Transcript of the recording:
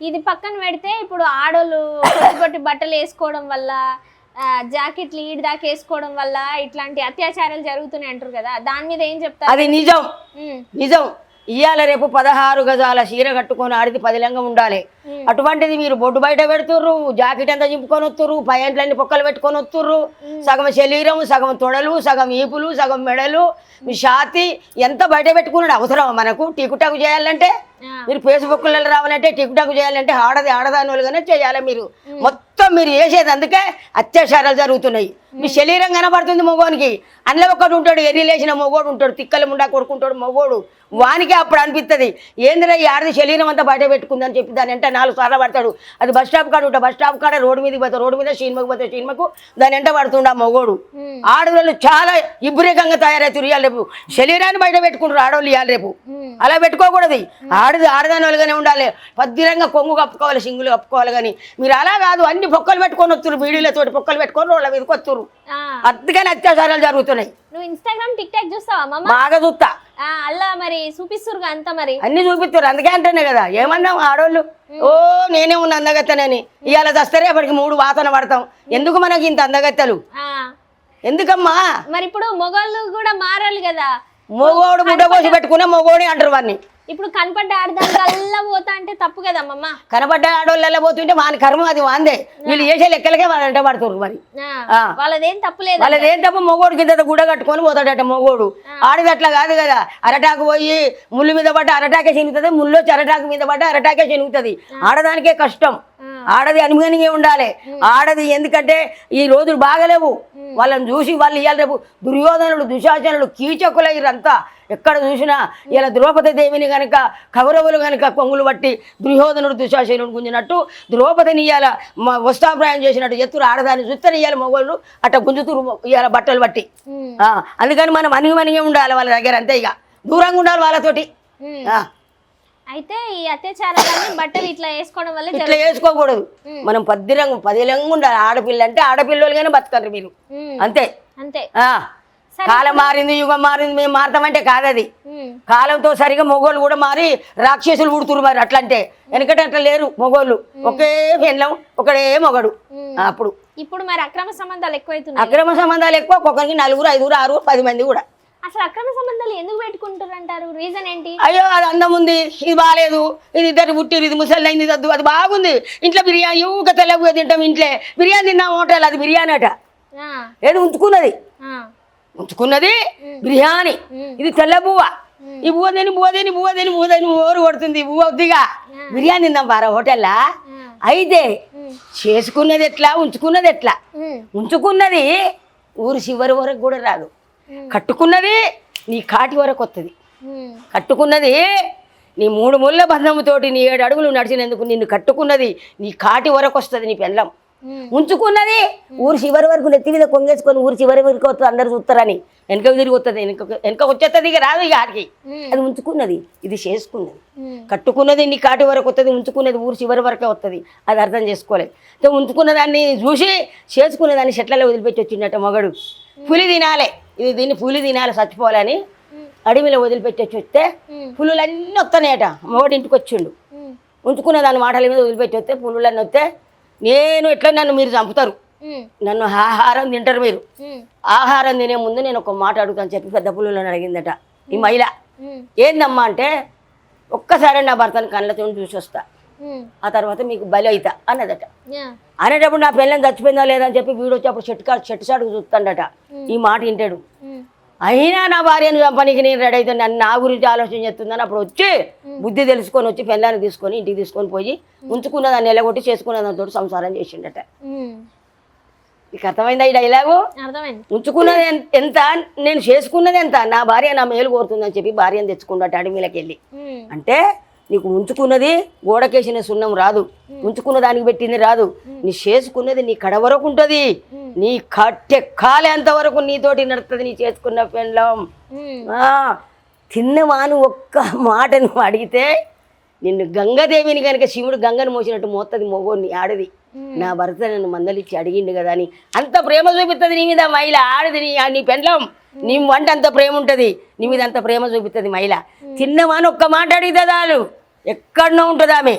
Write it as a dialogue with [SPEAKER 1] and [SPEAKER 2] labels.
[SPEAKER 1] ఇది పక్కన పెడితే ఇప్పుడు ఆడోళ్ళు పొట్టి బట్టలు వేసుకోవడం వల్ల జాకెట్లు ఈడి దాకా వేసుకోవడం వల్ల ఇట్లాంటి అత్యాచారాలు జరుగుతున్నాయి అంటారు కదా. దాని మీద ఏం చెప్తారు?
[SPEAKER 2] అది నిజం. నిజం. ఇవాళ రేపు పదహారు గజాల చీర కట్టుకొని ఆడిది పదిలంగా ఉండాలి. అటువంటిది మీరు బొడ్డు బయట పెడుతుర్రు జాకెట్ అంతా చింపుకొని వస్తుర్రు పైంట్లన్నీ పొక్కలు పెట్టుకొని వస్తుర్రు సగం శరీరం సగం తొడలు సగం ఈపులు సగం మెడలు మీ షాతి ఎంత బయట పెట్టుకున్నాడు? అవసరం మనకు? టికుటాకు చేయాలంటే? మీరు ఫేస్బుక్లలో రావాలంటే టిక్టాక్ చేయాలంటే ఆడది ఆడదాని వాళ్ళుగానే చేయాలి మీరు. మొత్తం మీరు చేసేది అందుకే అత్యాచారాలు జరుగుతున్నాయి. మీ శరీరం కనబడుతుంది మగోనికి అందులో ఒకడు ఉంటాడు ఎర్రి లేచిన మగోడు ఉంటాడు తిక్కల ముండా కొడుకుంటాడు మగోడు వానికి అప్పుడు అనిపిస్తుంది ఏందిరా ఈ ఆడది శరీరం అంతా బయట పెట్టుకుందని చెప్పి దాని వెంట నాలుగు సార్లు పడతాడు. అది బస్ స్టాప్ కాడ ఉంటా బస్ స్టాప్ కాడ రోడ్డు మీద పోతే రోడ్డు మీద సినిమాకి పోతే సినిమాకు దాని వెంట పడుతుండ మగోడు
[SPEAKER 1] ఉమ్,
[SPEAKER 2] ఆడవాళ్ళు చాలా ఇబ్బరికంగా తయారవుతారు ఇవాళ రేపు. శరీరాన్ని బయట పెట్టుకుంటారు ఆడవాళ్ళు ఇవాళ రేపు. అలా పెట్టుకోకూడదు. ఆడది ఆడదాని వాళ్ళగానే ఉండాలి. పద్దిరంగా కొంగు కప్పుకోవాలి సింగులు కప్పుకోవాలి కానీ మీరు అలా కాదు అన్ని పొక్కలు పెట్టుకొని వస్తున్నారు బీడీలతోటి పొక్కలు పెట్టుకొని రోడ్ల మీదకి వస్తున్నారు అందుకని అత్యాచారాలు జరుగుతున్నాయి.
[SPEAKER 1] నువ్వు ఇన్స్టాగ్రామ్ టిక్ టాక్ చూస్తావా మమ్మ
[SPEAKER 2] బాగా చూస్తా.
[SPEAKER 1] ఆ, అల్లా మరి చూపిస్తురుగా అంతా మరి?
[SPEAKER 2] అన్ని చూపిస్తారు అందుకే అంటేనే కదా ఏమన్నాం ఆడోళ్ళు? ఓ నేనే ఉన్న అందగత్తెనని. ఇవాళ చస్తారే అప్పటికి మూడు వాసన పడతాం. ఎందుకు మనకి ఇంత అందగత్తెలు? ఎందుకమ్మా?
[SPEAKER 1] మరి ఇప్పుడు మొగోళ్ళు కూడా మారాలి కదా.
[SPEAKER 2] మొగోడు ముడ్డ కోసి పెట్టుకునే మొగోడి అంటారు వాడిని
[SPEAKER 1] ఇప్పుడు కనపడ్డ ఆడదానికి అల్లా పోతా అంటే తప్పు కదా మమ్మ
[SPEAKER 2] కనబడ్డ ఆడోళ్ళ పోతుంటే వాని కర్మ అది వాందే. వీళ్ళు చేసే లెక్కలకే వాళ్ళు పడుతున్నారు మరి.
[SPEAKER 1] వాళ్ళదేం తప్పులేదు
[SPEAKER 2] వాళ్ళది ఏంటప్ప మొగోడు కింద గుడ్డ కట్టుకొని పోతాడట మొగోడు. ఆడిది అట్లా కాదు కదా. అరటాకు పోయి ముళ్ళు మీద పడ్డ అరటాకే చినుగుతుంది ముళ్ళు వచ్చి అరటాకు మీద పడ్డ అరటాకే చినుగుతుంది ఆడదానికే కష్టం. ఆడది అనుమనిగా ఉండాలి. ఆడది ఎందుకంటే ఈ రోజులు బాగలేవు. వాళ్ళని చూసి వాళ్ళు ఇవాళ రేపు. దుర్యోధనుడు దుశాసనుడు కీచకులయ్యారంతా ఎక్కడ చూసినా ఇలా ద్రౌపది దేవిని కనుక కౌరవులు కనుక కొంగులు బట్టి దుర్యోధనుడు దుశాసనుడు గుంజినట్టు ద్రౌపదిని ఇవాళ వస్తాప్రాయం చేసినట్టు ఎత్తురు ఆడదాన్ని చూస్తే ఇవాళ మొగోళ్ళు. అట్ట గుంజుతురు ఇవాళ బట్టలు బట్టి అందుకని మనం అనిగి మనిగి ఉండాలి వాళ్ళ దగ్గర అంతే ఇక. దూరంగా ఉండాలి వాళ్ళతోటి.
[SPEAKER 1] అయితే ఈ అత్యాచారాలన్నీ బట్టలు ఇట్లా వేసుకోవడం వల్ల
[SPEAKER 2] ఇట్లా వేసుకోకూడదు. మనం పద్దిరంగా పదిలంగా ఉండాలి. ఆడపిల్ల అంటే ఆడపిల్లలుగానే బతకండి మీరు అంతే.
[SPEAKER 1] అంతే.
[SPEAKER 2] ఆ, కాలం మారింది యుగం మారింది మేము మారతామంటే కాదది. కాలంతో సరిగా మొగోళ్ళు కూడా మారి రాక్షసులు పుడుతురు మరి అట్లా అంటే వెనకట అట్లా లేరు మొగోళ్ళు. ఒకే పెళ్ళం ఒకడే మొగడు. అప్పుడు.
[SPEAKER 1] ఇప్పుడు మరి అక్రమ సంబంధాలు ఎక్కువైతున్నాయి.
[SPEAKER 2] అక్రమ సంబంధాలు ఎక్కువ ఒక్కొక్కరికి నలుగురు ఐదుగురు ఆరు పది మంది కూడా.
[SPEAKER 1] అసలు అక్రమ సంబంధాలు ఎందుకు పెట్టుకుంటారు అంటారు రీజన్ ఏంటి?
[SPEAKER 2] అయ్యో అది అందం ఉంది. ఇది బాగాలేదు ఇది ఇద్దరు పుట్టిరు ఇది ముసలి అయింది వద్దు. అది బాగుంది. ఇంట్లో బిర్యానీ ఊక తెల్లగా తింటాం ఇంట్లో. బిర్యానీ తిన్నాం హోటల్. అది బిర్యానీ అట. ఏది ఉంచుకున్నది. ఉంచుకున్నది బిర్యానీ. ఇది తెల్ల బువ్వ ఈ బువ్వ దేని బువ్వ దేని బువ్వ దేని బువ్వ దేని ఓరు కొడుతుంది. బువ్వ వద్దిగా. బిర్యానీ తిందాం బారా హోటల్లా? అయితే చేసుకున్నది ఎట్లా? ఉంచుకున్నది ఎట్లా? ఉంచుకున్నది ఊరు చివరి వరకు కూడా రాదు. కట్టుకున్నది నీ కాటి వరకు వస్తుంది కట్టుకున్నది నీ మూడు ముళ్ళ బంధముతోటి నీ ఏడు అడుగులు నడిచినందుకు నిన్ను కట్టుకున్నది నీ కాటి వరకు వస్తుంది నీ పెళ్ళం. ఉంచుకున్నది ఊరు చివరి వరకు నెత్తి మీద కొంగేసుకొని ఊరు చివరి వరకు వస్తుంది అందరు చూస్తారని వెనక తిరిగి వస్తుంది వెనక వెనక వచ్చేస్తుంది ఇక రాదు ఇక ఆడికి. అది ఉంచుకున్నది ఇది చేసుకున్నది. కట్టుకున్నది నీ కాటి వరకు వస్తుంది ఉంచుకున్నది ఊరు చివరి వరకే వస్తుంది అది అర్థం చేసుకోలేదు ఉంచుకున్న దాన్ని చూసి చేసుకున్న దాన్ని చెట్లలో వదిలిపెట్టి వచ్చిండట మగడు. పులి తినాలి. ఇది దీన్ని పులి తినాలి చచ్చిపోవాలని. అడవిలో వదిలిపెట్టి వచ్చి వస్తే
[SPEAKER 1] ఉమ్,
[SPEAKER 2] పులులు అన్నీ వస్తాయట మగడు ఇంటికి వచ్చిండు. ఉంచుకున్న దాని మాటల మీద వదిలిపెట్టి వస్తే పులులన్నీ వస్తే నేను ఎట్లా నన్ను మీరు చంపుతారు? నన్ను ఆహారం తింటారు మీరు. ఆహారం తినే ముందు నేను ఒక మాట అడుగుతాను చెప్పి పెద్ద పులులను అడిగిందట. ఈ మహిళ ఏందమ్మా అంటే ఒక్కసారి నా భర్తను కళ్ళతో చూసి వస్తా. ఆ తర్వాత మీకు బలి అవుతా అన్నదట. అనేటప్పుడు నా పిల్లని చచ్చిపోయిందా లేదా అని చెప్పి వీడు వచ్చి అప్పుడు చెట్టు సాటుకు చూస్తాడట. ఈ మాట వింటాడు. అయినా నా భార్యను చంపనీకి నేను రెడీ అయితే నన్ను నా గురించి ఆలోచన చేస్తుందని అప్పుడు వచ్చి బుద్ధి తెలుసుకొని వచ్చి పిల్లని తీసుకొని ఇంటికి తీసుకొని పోయి ఉంచుకున్న దాన్ని ఎలగొట్టి చేసుకున్న దాంతో సంసారం చేసిండట. నీకు అర్థమైందా ఈ డైలాగు ఉంచుకున్నది ఎంత? నేను చేసుకున్నది ఎంత? నా భార్య నా మేలు కోరుతుందని చెప్పి భార్యను తెచ్చుకున్నట్టు అడవిలోకి వెళ్ళి. అంటే నీకు ఉంచుకున్నది గోడకేసిన సున్నం రాదు. ఉంచుకున్న దానికి పెట్టింది రాదు. నీ చేసుకున్నది నీ కడ వరకు ఉంటుంది. నీ కట్టె కాలేంత వరకు నీతోటి నడుస్తుంది నీ చేసుకున్న ఆ, తిన్నవాను ఒక్క మాట నువ్వు అడిగితే నిన్ను గంగాదేవిని కనుక శివుడు గంగను మోసినట్టు మోస్తుంది మొగోని ఆడది. నా భర్త నన్ను మందలిచ్చి అడిగిండు కదా అని. అంత ప్రేమ చూపిస్తుంది నీ మీద మహిళ ఆడది నీ నీ పెండ్లం. నీ వంట అంత ప్రేమ ఉంటుంది నీ మీద అంత ప్రేమ చూపిస్తుంది మహిళ. తిన్నవాను ఒక్క మాట అడిగితే చాలు. ఎక్కడనో ఉంటుంది ఆమె.